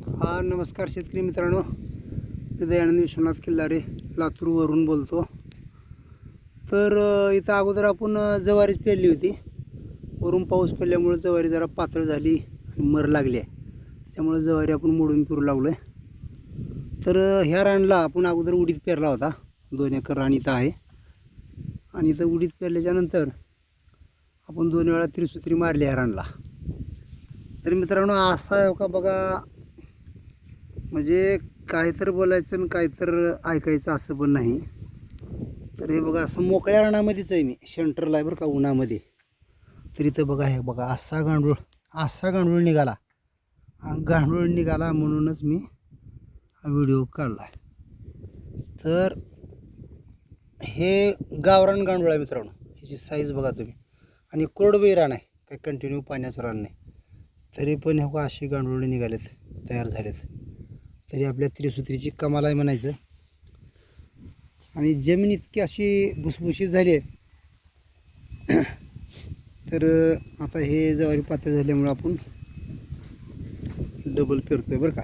हा नमस्कार शेतकरी मित्रांनो. मी दयानंद विश्वनाथ किल्लारे लातूरवरून बोलतो. तर इथं अगोदर आपण जवारीच पेरली होती. वरून पाऊस पडल्यामुळे जवारी जरा पातळ झाली आणि मर लागली. आहे त्यामुळे जवारी आपण मोडून फिरू लागलो आहे तर ह्या रानला आपण अगोदर उडीत पेरला होता. दोन एकर रान इथं आहे. आणि इथं उडीत पेरल्याच्यानंतर आपण दोन वेळा त्रिसूत्री मारली ह्या रानला. तर मित्रांनो असा आहे का बघा म्हणजे काय तर बोलायचं आणि काय तर ऐकायचं असं पण नाही. तर हे बघा असं मोकळ्या रानामध्येच आहे मी. शेंटरला आहे बरं का उन्हामध्ये. तर इथं बघा हे बघा असा गांडूळ असा गांडूळ निघाला. गांडूळ निघाला म्हणूनच मी हा व्हिडिओ काढला आहे तर हे गावरान गांडूळ आहे मित्रांनो. ह्याची साईज बघा तुम्ही. आणि कोरडबई रान आहे. काही कंटिन्यू पाण्याचं रान नाही. तरी पण हे बघा अशी निघालेत तयार झालेत. तरी आपल्या त्रिसूत्रीची कमाल आहे म्हणायचं. आणि जमीन इतकी अशी भुसभुशीत झाली आहे. तर आता हे जवारी पातळ झाल्यामुळं आपण डबल पेरतोय बरं का.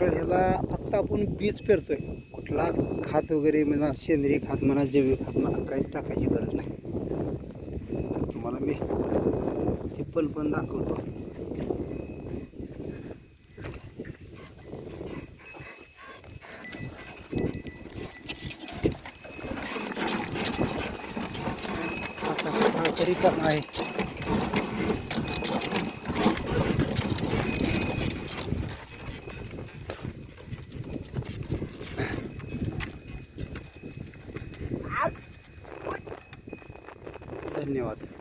तर ह्याला आत्ता आपण बीज पेरतोय. कुठलाच खात वगैरे म्हणा सेंद्रिय खात म्हणा जैविक खात म्हणा काही टाकायची गरज नाही. तुम्हाला मी टिप्पल पण दाखवतो. sẽ đi chậm này. धन्यवाद